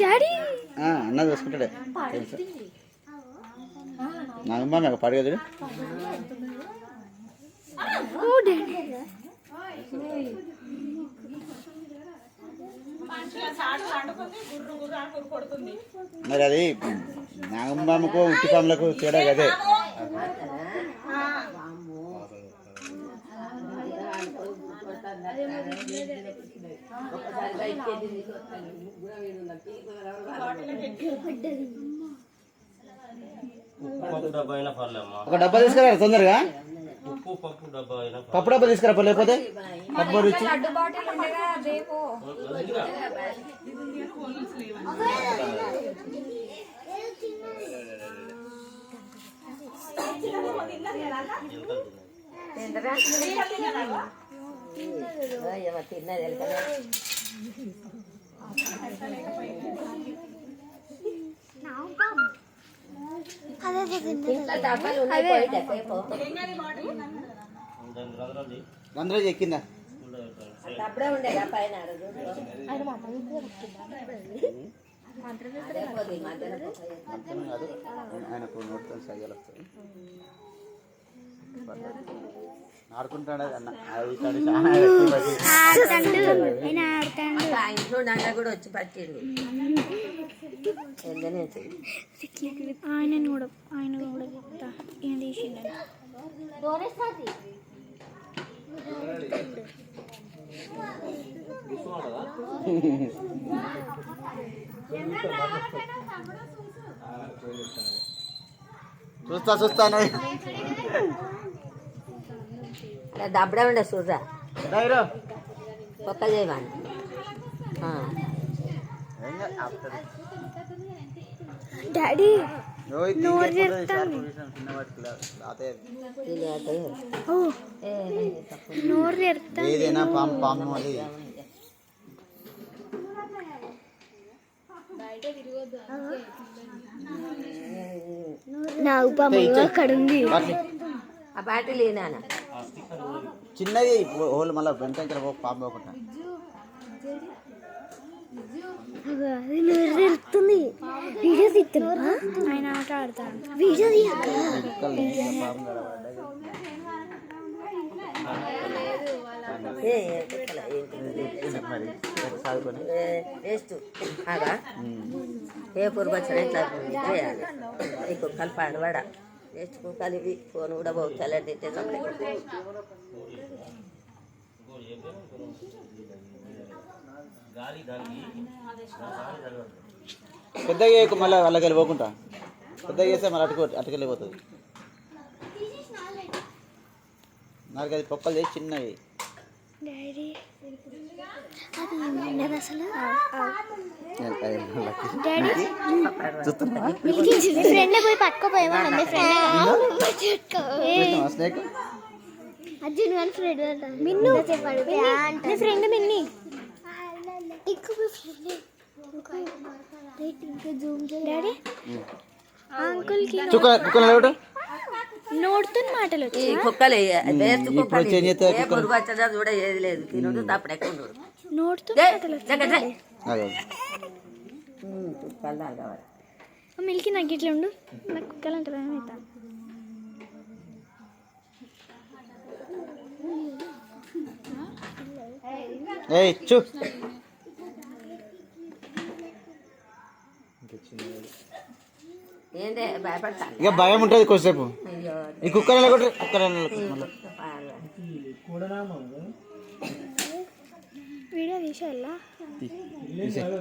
Daddy. అన్న చూసుకుంటాడే. తెలుసు నాగమ్మ నాకు పడగదు. మరి అది నాగమ్మకు ఉట్టి పాములకు తేడా కదే ఉప్పు పప్పు డబ్బా అయినా పర్లేమ్మా ఒక డబ్బా తీసుకురా తొందరగా. ఉప్పు పప్పు డబ్బా డబ్బా తీసుకురా లేకపోతే పప్పు రుచి. దాని చేయి. అందరూ ఎక్కిందా అప్పుడే ఉండేగా పైన ఆయనకు నోటితో సైగలు వస్తాయి ఆడుకుంటాడు అన్న చాలా ఆ ఇంట్లో దండ కూడా వచ్చి పట్టిండు ఆయన కూడా ఆయన కూడా చెప్తా చూస్తా చూస్తాను అలా దబ్బడే ఉండే చూసా డైరో ఒక్క ఆపుతాడు. డాడీ నోరు. ఓ నోరు తెరుతా ఏదైనా పాము పాము అది నా ఉపమగా అక్కడ ఉంది ఆ బాటిల్ ఈనానా చిన్నది హోల్ మళ్ళీ వెంటనే వీడియో తీస్తున్నా ఆయన ఆట ఆడతాడు. వీడియో ఏ, వేస్ట్. ఆగా? ఏ పురుగు ఇట్లా చేయాలి? పాడవాడ కుక్కలు ఇవి ఫోన్ కూడా గాలి తగలదు. పెద్దగా చేయకు మళ్ళీ వాళ్ళకి వెళ్ళి పోకుండా పెద్దగా చేస్తే మళ్ళీ అటుకు అటుకెళ్ళిపోతుంది నాకు అది పొక్కలు చేసి చిన్నవి. డాడీ అది ఉండదు అసలు? ఫ్రెండ్ పోయి పట్టుకోపోయేవాడు మీ ఫ్రెండ్ స్నేక్ అర్జున్ గారి ఫ్రెండ్ మిన్ను మీ ఫ్రెండ్ మిన్ని ఇంకో మీ ఫ్రెండ్ ఇంకా జూమ్ డాడీ అంకుల్కి చుక్క కుక్కలు లేవట నోడుతో మాటలు ఈ కుక్కలు ఇప్పుడు చేంజ్ వచ్చదా కూడా ఏది లేదు నోడుతో మాటలు. అదే. కుక్కలు తాగవాలి మిల్కి నాకు ఇట్లా ఉండు. నాకు కుక్కలు అంటే భయం అవుతా. ఏయ్ చూ. ఏంటే భయపడతాను? ఇక భయం ఉంటుంది కొద్దిసేపు. అయ్యో. ఈ కుక్కలు లేకుంటే కుక్కలు మళ్ళీ. పాడవాలి. వీడియో తీసేయాలా